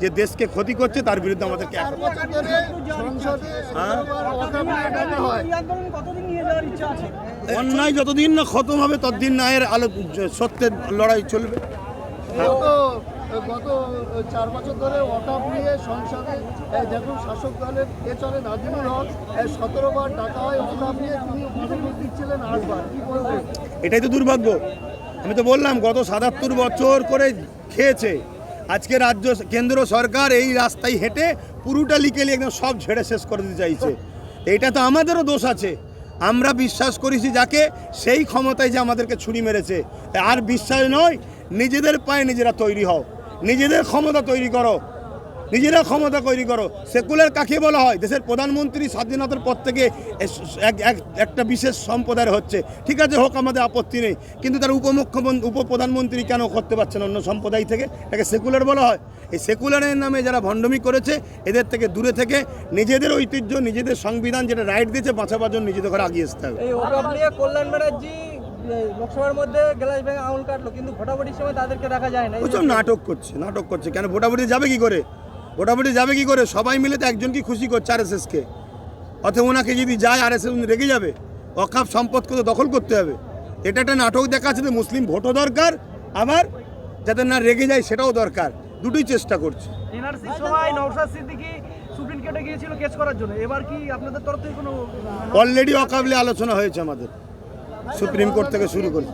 যে দেশকে ক্ষতি করছে তার বিরুদ্ধে আমাদেরকে এক চার বছর ধরে সংসদে হ্যাঁ? হয়। আছে? অন্যায় যতদিন না খতম হবে ততদিন না এর আলো সত্যের লড়াই চলবে। গত গত চার বছর ধরে নিয়ে সংসদে এ, দেখুন শাসক দলের এ চলে? নাজিমুল হক। সতেরো বার ডাকা হয় ওয়াকআপ নিয়ে। তিনি উপস্থিত ছিলেন আটবার। কি বলবেন? এটাই তো দুর্ভাগ্য। আমি তো বললাম গত সাতাত্তর বছর করে খেয়েছে। আজকে রাজ্য, কেন্দ্র সরকার এই রাস্তায় হেঁটে পুরোটা লিকেলি একদম সব ঝেড়ে শেষ করে দিতে চাইছে। এটা তো আমাদেরও দোষ আছে। আমরা বিশ্বাস করেছি যাকে, সেই ক্ষমতায় যে আমাদেরকে ছুরি মেরেছে। আর বিশ্বাস নয়, নিজেদের পায়ে নিজেরা তৈরি হও। নিজেদের ক্ষমতা তৈরি করো। নিজেরা ক্ষমতা তৈরি করো। সেকুলার কাকে বলা হয়? দেশের প্রধানমন্ত্রী স্বাধীনতার পর থেকে একটা বিশেষ সম্প্রদায়ের হচ্ছে। ঠিক আছে হোক আমাদের আপত্তি নেই। কিন্তু তার উপমুখ্যমন্ত্রী উপপ্রধানমন্ত্রী কেন করতে পারছেন অন্য সম্প্রদায় থেকে? এটাকে সেকুলার বলা হয়। এই সেকুলারের নামে যারা ভণ্ডমি করেছে এদের থেকে দূরে থেকে নিজেদের ঐতিহ্য নিজেদের সংবিধান যেটা রাইট দিয়েছে বাঁচাবার জন্য নিজেদের ঘরে আগিয়ে আসতে হবে। কল্যাণ ব্যানার্জি লোকসভার মধ্যে গ্লাস ভেঙে আঙুল কাটলো কিন্তু ভোটাভুটির সময় তাদেরকে দেখা যায় না নাটক করছে নাটক করছে। কেন ভোটাভুটি যাবে কি করে? ভোটাভুটি যাবে কি করে? সবাই মিলে তো একজনকে খুশি করছে আর কে অথবা ওনাকে যদি যায় আর এস উনি রেগে যাবে। অকাপ সম্পদকে তো দখল করতে হবে। এটা একটা নাটক দেখাচ্ছে যে মুসলিম ভোটও দরকার আবার যাতে না রেগে যায় সেটাও দরকার। দুটোই চেষ্টা করছে। অলরেডি অকাবলে আলোচনা হয়েছে আমাদের। সুপ্রিম কোর্ট থেকে শুরু করে।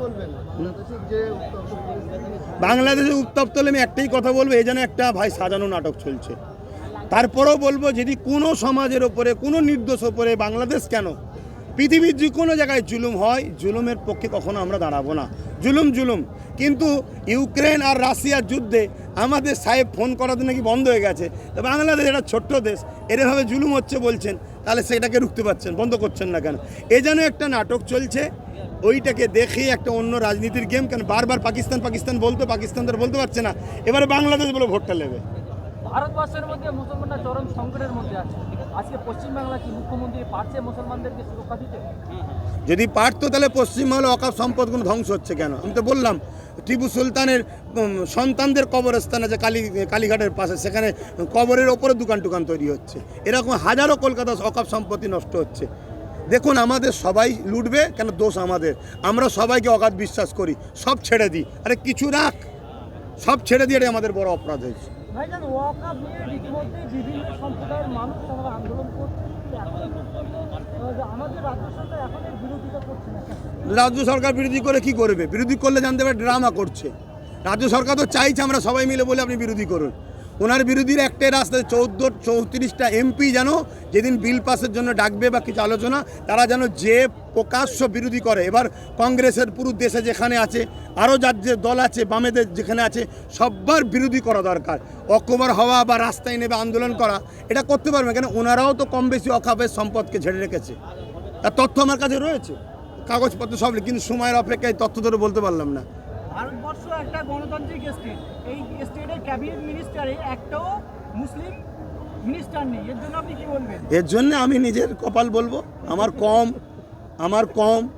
বাংলাদেশে উত্তপ্ত হলে আমি একটাই কথা বলব এই যেন একটা ভাই সাজানো নাটক চলছে। তারপরেও বলব, যদি কোনো সমাজের ওপরে, কোনো নির্দোষ ওপরে বাংলাদেশ কেন, পৃথিবীর যে কোনো জায়গায় জুলুম হয়, জুলুমের পক্ষে কখনো আমরা দাঁড়াবো না। জুলুম জুলুম। কিন্তু ইউক্রেন আর রাশিয়ার যুদ্ধে আমাদের সাহেব ফোন করাতে নাকি বন্ধ হয়ে গেছে। তো বাংলাদেশ একটা ছোট্ট দেশ এরভাবে জুলুম হচ্ছে বলছেন, তাহলে সেটাকে রুখতে পারছেন, বন্ধ করছেন না কেন? এ যেন একটা নাটক চলছে ওইটাকে দেখে একটা অন্য রাজনীতির গেম কেন বারবার পাকিস্তান পাকিস্তান বলতো পাকিস্তান তো আর বলতে পারছে না। এবারে বাংলাদেশ বলে ভোটটা নেবে। ভারতবর্ষের মধ্যে মুসলমানরা চরম সংকটের মধ্যে আছে। আজকে পশ্চিমবাংলা কি মুখ্যমন্ত্রী পারছে মুসলমানদেরকে সুরক্ষা দিতে? যদি পারতো তাহলে পশ্চিমবাংলা অকাপ সম্পদগুলো ধ্বংস হচ্ছে কেন? আমি তো বললাম টিপু সুলতানের সন্তানদের কবরস্থান আছে কালী কালীঘাটের পাশে। সেখানে কবরের ওপরে দোকান টুকান তৈরি হচ্ছে। এরকম হাজারো কলকাতা অকাপ সম্পত্তি নষ্ট হচ্ছে। দেখুন আমাদের সবাই লুটবে কেন দোষ আমাদের? আমরা সবাইকে অগাধ বিশ্বাস করি সব ছেড়ে দিই। আরে কিছু রাখ সব ছেড়ে দিয়ে আমাদের বড় অপরাধ হয়েছে? রাজ্য সরকার বিরোধী করে কি করবে? বিরোধী করলে জানতে পারে ড্রামা করছে। রাজ্য সরকার তো চাইছে আমরা সবাই মিলে বলে আপনি বিরোধী করুন। ওনার বিরোধীর একটাই রাস্তায় চৌদ্দ, চৌত্রিশটা এমপি যেন যেদিন বিল পাসের জন্য ডাকবে বা কিছু আলোচনা, তারা যেন যে প্রকাশ্য বিরোধী করে। এবার কংগ্রেসের পুরো দেশে যেখানে আছে, আরও যার যে দল আছে, বামেদের যেখানে আছে, সব্বার বিরোধী করা দরকার। অক্টোবর হওয়া বা রাস্তায় নেবে আন্দোলন করা, এটা করতে পারবে কেন ওনারাও তো কম বেশি অখাপের সম্পদকে ঝেড়ে রেখেছে। তার তথ্য আমার কাছে রয়েছে, কাগজপত্র সব, কিন্তু সময়ের অপেক্ষায় তথ্য ধরে বলতে পারলাম না। ভারতবর্ষ একটা গণতান্ত্রিক স্টেট এই স্টেটের ক্যাবিনেট মিনিস্টারে একটাও মুসলিম মিনিস্টার নেই। এর জন্য আপনি কি বলবেন? এর জন্য আমি নিজের কপাল বলব, আমার কম আমার কম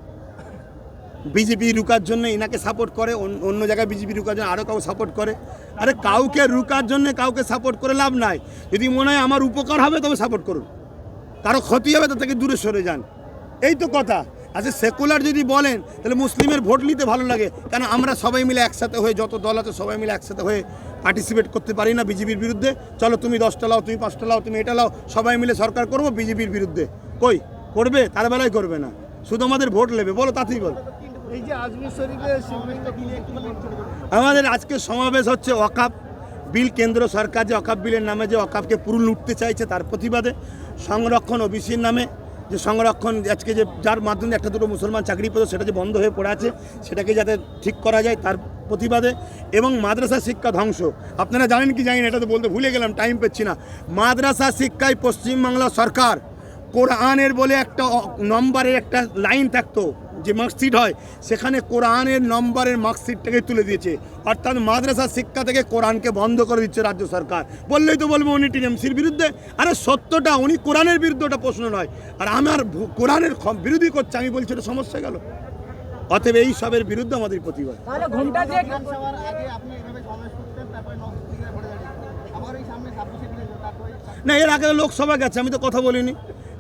বিজেপি রুকার জন্য এনাকে সাপোর্ট করে, অন্য- জায়গায় বিজেপি রুকার জন্য আরও কাউ সাপোর্ট করে। আরে কাউকে রুকার জন্য কাউকে সাপোর্ট করে লাভ নাই। যদি মনে হয় আমার উপকার হবে, তবে সাপোর্ট করুন। কারও ক্ষতি হবে, তার থেকে দূরে সরে যান। এই তো কথা। আচ্ছা সেকুলার যদি বলেন তাহলে মুসলিমের ভোট নিতে ভালো লাগে। কেন আমরা সবাই মিলে একসাথে হয়ে যত দল আছে সবাই মিলে একসাথে হয়ে পার্টিসিপেট করতে পারি না বিজেপির বিরুদ্ধে। চলো তুমি দশটা লাও তুমি পাঁচটা লাও তুমি এটা লাও সবাই মিলে সরকার করব বিজেপির বিরুদ্ধে। কই? করবে? তার বেলায় করবে না। শুধু আমাদের ভোট নেবে। বলো তাতেই বল। আমাদের আজকে সমাবেশ হচ্ছে অকাপ বিল কেন্দ্র সরকার যে অকাপ বিলের নামে যে অকাপকে পুরো লুটতে চাইছে তার প্রতিবাদে। সংরক্ষণ ওবিসির নামে। যে সংরক্ষণ, আজকে যে যার মাধ্যমে একটা দুটো মুসলমান চাকরি পেত, সেটা যে বন্ধ হয়ে পড়ে আছে, সেটাকে যাতে ঠিক করা যায় তার প্রতিবাদে। এবং মাদ্রাসা শিক্ষা ধ্বংস। আপনারা জানেন কি জানেন, এটা তো বলতে ভুলে গেলাম টাইম পাচ্ছি না। মাদ্রাসা শিক্ষায় পশ্চিমবাংলা সরকার, কোরআনের বলে একটা নম্বরের একটা লাইন থাকতো। যে মার্কশিট হয় সেখানে কোরআনের নম্বরের মার্কশিটটাকে তুলে দিয়েছে। অর্থাৎ মাদ্রাসা শিক্ষা থেকে কোরআনকে বন্ধ করে দিচ্ছে রাজ্য সরকার। বললেই তো বলব উনি টিএমসির বিরুদ্ধে। আরে সত্যটা উনি কোরআনের বিরুদ্ধে ওটা প্রশ্ন নয়। আর আমার কোরআনের বিরোধী করছে আমি বলছি এটা সমস্যা গেল। অতএব এই সবের বিরুদ্ধে আমাদের প্রতিবাদ। তাহলে ঘণ্টা যে বিধানসভার আগে আপনি এভাবে সমাবেশ করতেন তারপরে নবদ্বীপে ভোটে দাঁড়িয়ে আবার এই সামনে না এর আগে লোকসভা গেছে আমি তো কথা বলিনি।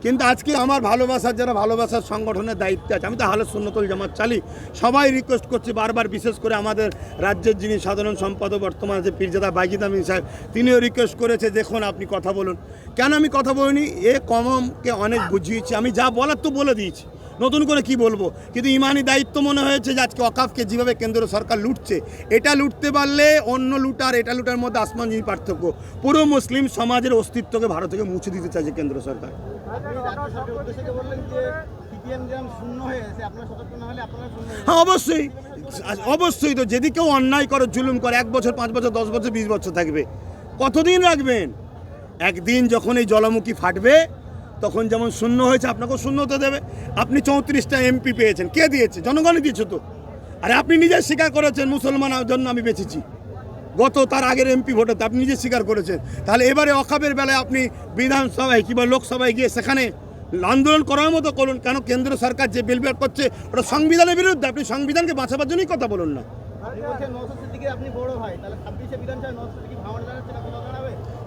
কিন্তু আজকে আমার ভালোবাসার যারা ভালোবাসার সংগঠনের দায়িত্বে আছে, আমি তো হালত সুন্নতল জামাত চালি। সবাই রিকোয়েস্ট করছি বারবার বিশেষ করে আমাদের রাজ্যের যিনি সাধারণ সম্পাদক, বর্তমান যে পীরজাদা বাইজিদ আমিন সাহেব, তিনিও রিকোয়েস্ট করেছে, দেখুন, আপনি কথা বলুন। কেন আমি কথা বলিনি? এ কমমকে অনেক বুঝিয়েছি, আমি যা বলার তো বলে দিয়েছি। নতুন করে কি বলব? কিন্তু ইমানি দায়িত্ব মনে হয়েছে যে আজকে অকাফকে যেভাবে কেন্দ্র সরকার লুটছে, এটা লুটতে পারলে অন্য লুটার, এটা লুটার মধ্যে আসমান জিনিস পার্থক্য। পুরো মুসলিম সমাজের অস্তিত্বকে ভারত থেকে মুছে দিতে চাইছে কেন্দ্র সরকার। অবশ্যই। অবশ্যই তো, যদি কেউ অন্যায় করে, জুলুম করে, এক বছর, পাঁচ বছর, দশ বছর, বিশ বছর থাকবে, কতদিন রাখবেন? একদিন যখন এই জলমুখী ফাটবে, তখন যেমন শূন্য হয়েছে, আপনাকেও শূন্য হতে দেবে। আপনি চৌত্রিশটা এমপি পেয়েছেন। কে দিয়েছে? জনগণই দিয়েছে তো। আরে, আপনি নিজে স্বীকার করেছেন, মুসলমান জন্য আমি বেঁচেছি। গত তার আগের এমপি ভোটে আপনি নিজে স্বীকার করেছেন। তাহলে এবারে অখাবের বেলায় আপনি বিধানসভায় কিংবা লোকসভায় গিয়ে সেখানে আন্দোলন করার মতো করুন। কেন কেন্দ্র সরকার যে বিল বের করছে ওটা সংবিধানের বিরুদ্ধে? আপনি সংবিধানকে বাঁচাবার জন্যই কথা বলুন না।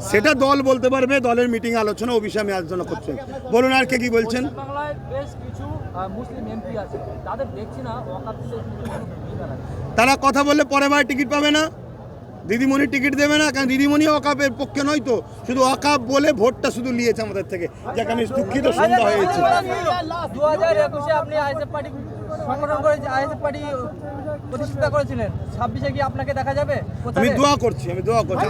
সেটা দল বলতে পারবে দলের মিটিং আলোচনা ও বিষয়ে আমি আলোচনা করছেন বলুন আর কে কি বলছেন? তারা কথা বললে পরে বার টিকিট পাবে না। দিদিমণি টিকিট দেবে না কারণ দিদিমণি অকাপের পক্ষে নয় তো। শুধু অকাপ বলে ভোটটা শুধু নিয়েছে আমাদের থেকে যাকে আমি দুঃখিত সন্ধ্যা হয়েছে। দু হাজার একুশে আপনি আইএসএফ পার্টি সংগঠন করে আইএসএফ পার্টি প্রতিষ্ঠা করেছিলেন। ছাব্বিশে কি আপনাকে দেখা যাবে? আমি দোয়া করছি আমি দোয়া করছি।